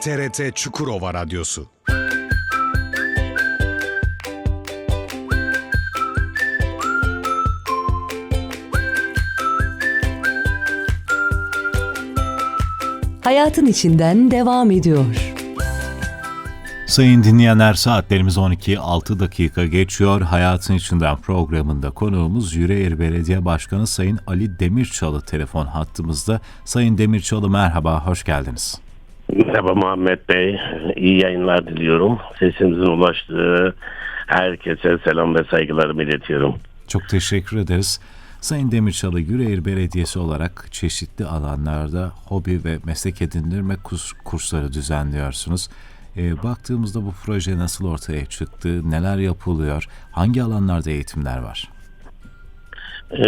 TRT Çukurova Radyosu Hayatın içinden devam ediyor. Sayın dinleyenler saatlerimiz 12-6 dakika geçiyor. Hayatın içinden programında konuğumuz Yüreğir Belediye Başkanı Sayın Ali Demirçalı telefon hattımızda. Sayın Demirçalı merhaba, hoş geldiniz. Merhaba Muhammed Bey. İyi yayınlar diliyorum. Sesimizin ulaştığı herkese selam ve saygılarımı iletiyorum. Çok teşekkür ederiz. Sayın Demirçalı, Yüreğir Belediyesi olarak çeşitli alanlarda hobi ve meslek edindirme kurs, kursları düzenliyorsunuz. E, baktığımızda bu proje nasıl ortaya çıktı, neler yapılıyor, hangi alanlarda eğitimler var? Ee,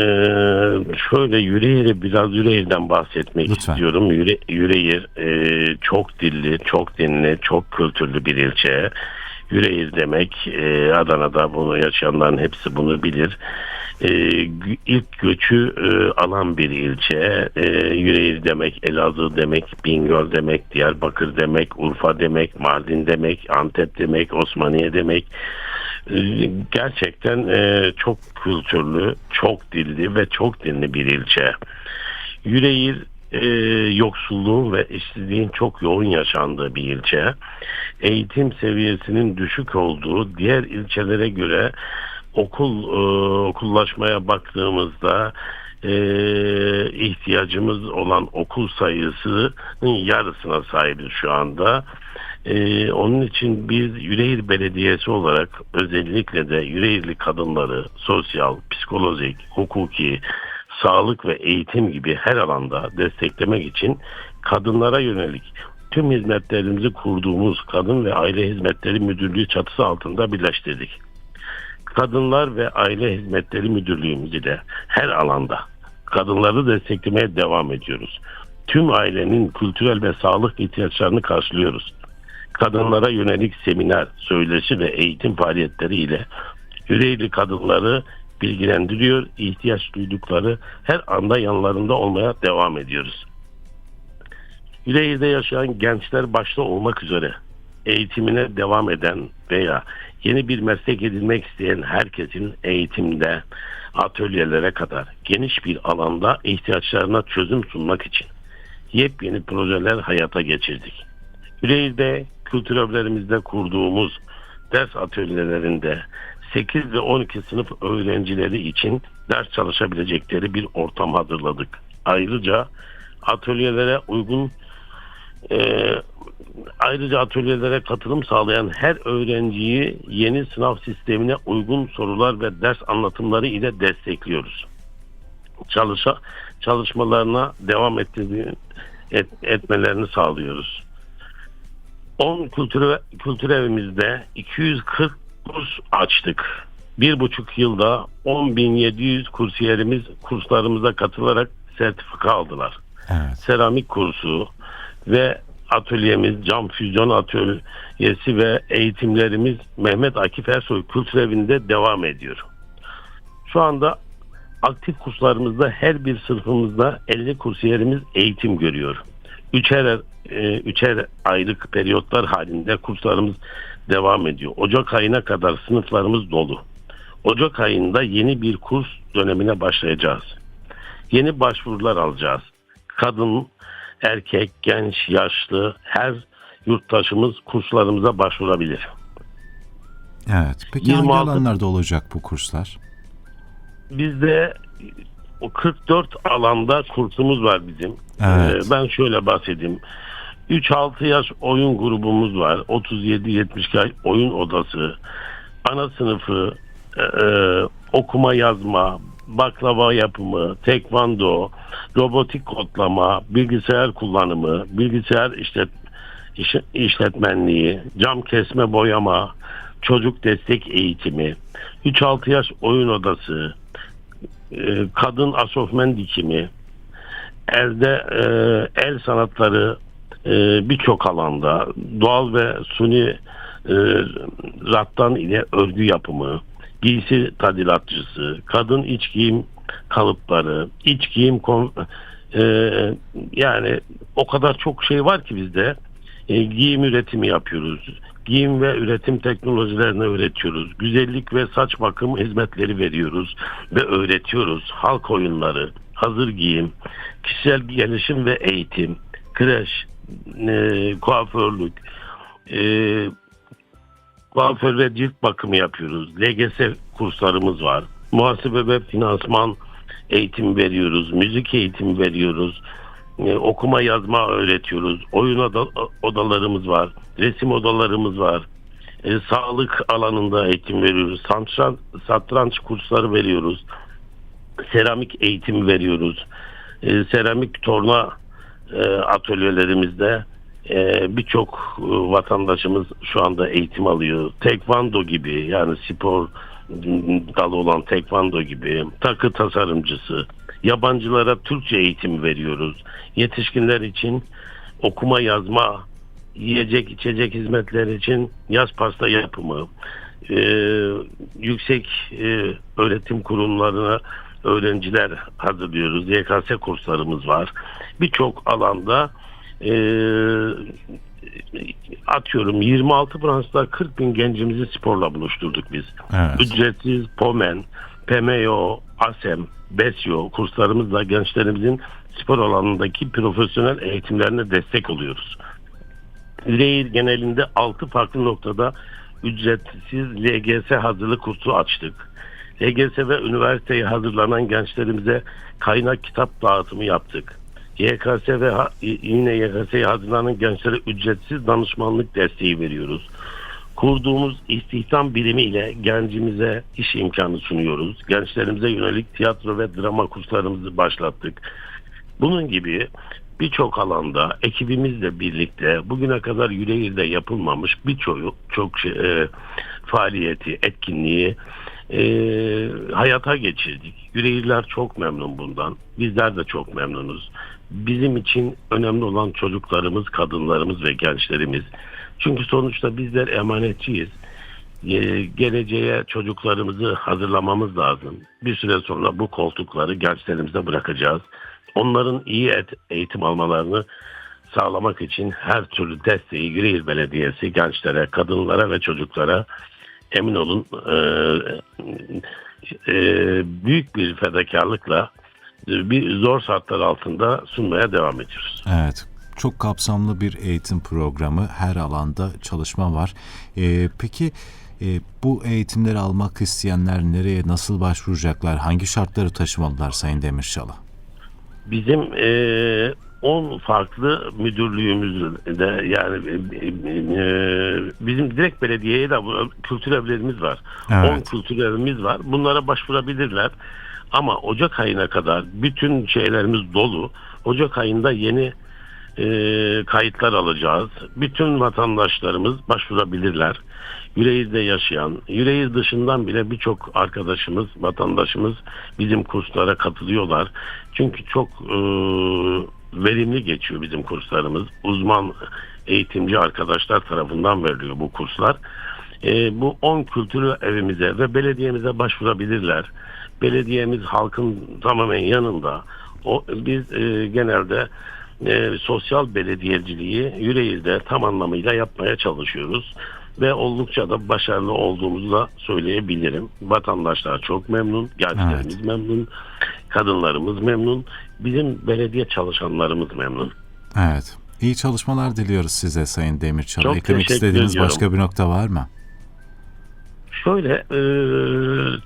şöyle Yüreğir'i biraz Yüreğir'den bahsetmek Lütfen. istiyorum. Yüre, Yüreğir e, çok dilli, çok dinli, çok kültürlü bir ilçe. Yüreğir demek e, Adana'da bunu yaşayanların hepsi bunu bilir. E, ilk göçü e, alan bir ilçe. E, Yüreğir demek, Elazığ demek, Bingöl demek, Diyarbakır demek, Urfa demek, Mardin demek, Antep demek, Osmaniye demek. E, gerçekten e, çok kültürlü, çok dilli ve çok dinli bir ilçe. Yüreğir e, yoksulluğun ve işsizliğin çok yoğun yaşandığı bir ilçe. Eğitim seviyesinin düşük olduğu diğer ilçelere göre okul e, okullaşmaya baktığımızda e, ihtiyacımız olan okul sayısının yarısına sahibiz şu anda. Ee, onun için biz Yüreğir Belediyesi olarak özellikle de Yüreğirli kadınları sosyal, psikolojik, hukuki, sağlık ve eğitim gibi her alanda desteklemek için kadınlara yönelik tüm hizmetlerimizi kurduğumuz Kadın ve Aile Hizmetleri Müdürlüğü çatısı altında birleştirdik. Kadınlar ve Aile Hizmetleri Müdürlüğümüzü de her alanda kadınları desteklemeye devam ediyoruz. Tüm ailenin kültürel ve sağlık ihtiyaçlarını karşılıyoruz kadınlara yönelik seminer, söyleşi ve eğitim faaliyetleri ile yüreğli kadınları bilgilendiriyor, ihtiyaç duydukları her anda yanlarında olmaya devam ediyoruz. Yüreğir'de yaşayan gençler başta olmak üzere eğitimine devam eden veya yeni bir meslek edinmek isteyen herkesin eğitimde atölyelere kadar geniş bir alanda ihtiyaçlarına çözüm sunmak için yepyeni projeler hayata geçirdik. Yüreğir'de kültür evlerimizde kurduğumuz ders atölyelerinde 8 ve 12 sınıf öğrencileri için ders çalışabilecekleri bir ortam hazırladık. Ayrıca atölyelere uygun e, ayrıca atölyelere katılım sağlayan her öğrenciyi yeni sınav sistemine uygun sorular ve ders anlatımları ile destekliyoruz. Çalışa, çalışmalarına devam ettirdiği, et, etmelerini sağlıyoruz. 10 kültür, kültür evimizde 240 kurs açtık. Bir buçuk yılda 10.700 kursiyerimiz kurslarımıza katılarak sertifika aldılar. Evet. Seramik kursu ve atölyemiz cam füzyon atölyesi ve eğitimlerimiz Mehmet Akif Ersoy Kültür Evi'nde devam ediyor. Şu anda aktif kurslarımızda her bir sınıfımızda 50 kursiyerimiz eğitim görüyor. Üçer, e, üçer aylık periyotlar halinde kurslarımız devam ediyor. Ocak ayına kadar sınıflarımız dolu. Ocak ayında yeni bir kurs dönemine başlayacağız. Yeni başvurular alacağız. Kadın, erkek, genç, yaşlı her yurttaşımız kurslarımıza başvurabilir. Evet. Peki hangi 26 alanlarda olacak bu kurslar? Bizde o 44 alanda kursumuz var bizim. Evet. Ee, ben şöyle bahsedeyim. 3-6 yaş oyun grubumuz var. 37-72 yaş oyun odası. Ana sınıfı, e, e, okuma yazma, baklava yapımı, tekvando, robotik kodlama, bilgisayar kullanımı, bilgisayar işlet, iş- işletmenliği, cam kesme boyama, çocuk destek eğitimi, 3-6 yaş oyun odası, e, kadın asofmen dikimi, elde e, el sanatları e, birçok alanda doğal ve suni e, rattan ile örgü yapımı, giysi tadilatçısı, kadın iç giyim kalıpları, iç giyim kon- e, yani o kadar çok şey var ki bizde. E, giyim üretimi yapıyoruz. Giyim ve üretim teknolojilerini öğretiyoruz. Güzellik ve saç bakım hizmetleri veriyoruz ve öğretiyoruz. Halk oyunları, hazır giyim, kişisel gelişim ve eğitim, kreş, e, kuaförlük, e, kuaför ve cilt bakımı yapıyoruz. LGS kurslarımız var. Muhasebe ve finansman eğitimi veriyoruz. Müzik eğitimi veriyoruz. E, okuma yazma öğretiyoruz. Oyun oda- odalarımız var. Resim odalarımız var. E, sağlık alanında eğitim veriyoruz. Satranç, satranç kursları veriyoruz. Seramik eğitimi veriyoruz. E, seramik torna e, atölyelerimizde e, birçok e, vatandaşımız şu anda eğitim alıyor. Tekvando gibi yani spor dalı olan tekvando gibi takı tasarımcısı yabancılara Türkçe eğitim veriyoruz. Yetişkinler için okuma yazma yiyecek içecek hizmetler için yaz pasta yapımı e, yüksek e, öğretim kurumlarına öğrenciler hazırlıyoruz. YKS kurslarımız var. Birçok alanda e, atıyorum 26 branşta 40 bin gencimizi sporla buluşturduk biz. Evet. Ücretsiz POMEN, PMO, ASEM, BESYO kurslarımızla gençlerimizin spor alanındaki profesyonel eğitimlerine destek oluyoruz. Yüreğir genelinde 6 farklı noktada ücretsiz LGS hazırlık kursu açtık. LGS ve üniversiteye hazırlanan gençlerimize kaynak kitap dağıtımı yaptık. YKS ve yine YKS'ye hazırlanan gençlere ücretsiz danışmanlık desteği veriyoruz. Kurduğumuz istihdam birimi ile gencimize iş imkanı sunuyoruz. Gençlerimize yönelik tiyatro ve drama kurslarımızı başlattık. Bunun gibi birçok alanda ekibimizle birlikte bugüne kadar Yüreğir'de yapılmamış birçok çok şey, e, faaliyeti, etkinliği e, hayata geçirdik. Yüreğirler çok memnun bundan. Bizler de çok memnunuz. Bizim için önemli olan çocuklarımız, kadınlarımız ve gençlerimiz. Çünkü sonuçta bizler emanetçiyiz. Ee, geleceğe çocuklarımızı hazırlamamız lazım. Bir süre sonra bu koltukları gençlerimize bırakacağız. Onların iyi et- eğitim almalarını sağlamak için her türlü desteği Yüreğir Belediyesi gençlere, kadınlara ve çocuklara emin olun e, e, büyük bir fedakarlıkla bir zor şartlar altında sunmaya devam ediyoruz. Evet. Çok kapsamlı bir eğitim programı. Her alanda çalışma var. Ee, peki e, bu eğitimleri almak isteyenler nereye, nasıl başvuracaklar? Hangi şartları taşımalılar Sayın Demirçalı? Bizim e, 10 farklı müdürlüğümüzde yani e, e, bizim direkt belediyeye de kültür evlerimiz var. Evet. 10 kültür evimiz var. Bunlara başvurabilirler. Ama Ocak ayına kadar bütün şeylerimiz dolu. Ocak ayında yeni e, kayıtlar alacağız. Bütün vatandaşlarımız başvurabilirler. Yüreğir'de yaşayan, Yüreğir dışından bile birçok arkadaşımız, vatandaşımız bizim kurslara katılıyorlar. Çünkü çok e, verimli geçiyor bizim kurslarımız. Uzman eğitimci arkadaşlar tarafından veriliyor bu kurslar. E, bu 10 kültür evimize ve belediyemize başvurabilirler. Belediyemiz halkın tamamen yanında. O, biz e, genelde e, sosyal belediyeciliği Yüreğir'de tam anlamıyla yapmaya çalışıyoruz. Ve oldukça da başarılı olduğumuzu da söyleyebilirim. Vatandaşlar çok memnun, gençlerimiz memnun, kadınlarımız memnun, bizim belediye çalışanlarımız memnun. Evet. İyi çalışmalar diliyoruz size Sayın Demirçalı. Çok Eklemek istediğiniz ediyorum. başka bir nokta var mı? Şöyle e,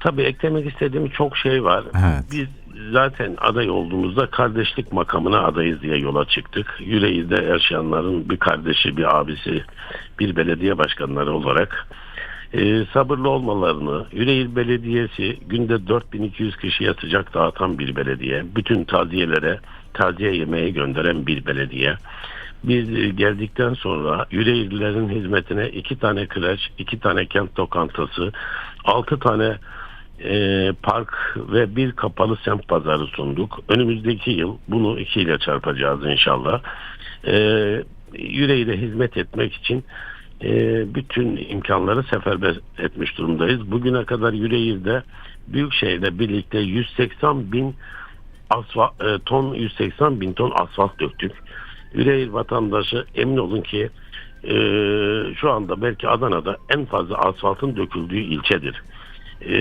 tabii eklemek istediğim çok şey var. Evet. Biz zaten aday olduğumuzda kardeşlik makamına adayız diye yola çıktık. Yüreğir'de yaşayanların bir kardeşi, bir abisi, bir belediye başkanları olarak e, sabırlı olmalarını, Yüreğir Belediyesi günde 4200 kişiye sıcak dağıtan bir belediye, bütün taziyelere taziye yemeği gönderen bir belediye. Biz e, geldikten sonra Yüreğirlilerin hizmetine iki tane kreş, iki tane kent lokantası, altı tane e, park ve bir kapalı semt pazarı sunduk. Önümüzdeki yıl bunu iki ile çarpacağız inşallah. E, Yüreğir'e hizmet etmek için e, bütün imkanları seferber etmiş durumdayız. Bugüne kadar Yüreğir'de Büyükşehir'le birlikte 180 bin asfalt, e, ton 180 bin ton asfalt döktük. Yüreğir vatandaşı emin olun ki e, şu anda belki Adana'da en fazla asfaltın döküldüğü ilçedir. E,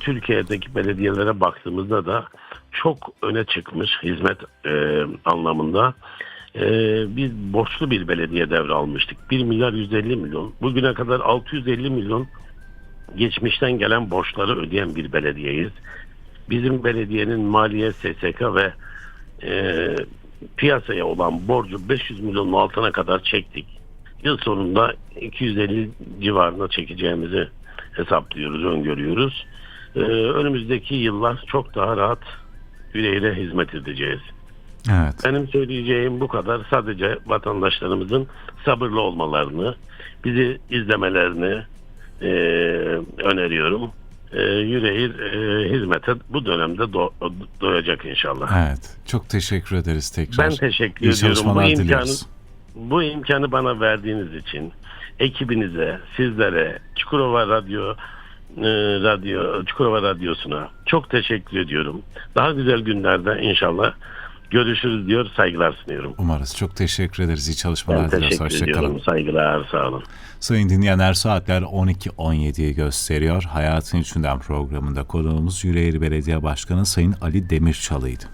Türkiye'deki belediyelere baktığımızda da çok öne çıkmış hizmet e, anlamında. E, biz borçlu bir belediye devralmıştık. 1 milyar 150 milyon. Bugüne kadar 650 milyon geçmişten gelen borçları ödeyen bir belediyeyiz. Bizim belediyenin maliye, SSK ve e, piyasaya olan borcu 500 milyonun altına kadar çektik. Yıl sonunda 250 civarına çekeceğimizi hesaplıyoruz, öngörüyoruz. E, önümüzdeki yıllar çok daha rahat yüreğine hizmet edeceğiz. Evet. Benim söyleyeceğim bu kadar. Sadece vatandaşlarımızın sabırlı olmalarını, bizi izlemelerini e, öneriyorum. E, yüreğir e, hizmete bu dönemde do- doyacak inşallah. Evet. Çok teşekkür ederiz tekrar. Ben teşekkür İyi ediyorum. Bu imkanı, diliyoruz. bu imkanı bana verdiğiniz için ekibinize, sizlere, Çukurova Radyo e, Radyo Çukurova Radyosu'na çok teşekkür ediyorum. Daha güzel günlerde inşallah görüşürüz diyor, saygılar sunuyorum. Umarız. Çok teşekkür ederiz. İyi Ben çalışmalar diliyoruz. teşekkür Hoşçakalın. ediyorum. Saygılar, sağ olun. Sayın dinleyenler saatler 12.17'yi gösteriyor. Hayatın İçinden programında konuğumuz Yüreğir Belediye Başkanı Sayın Ali Demirçalı'ydı.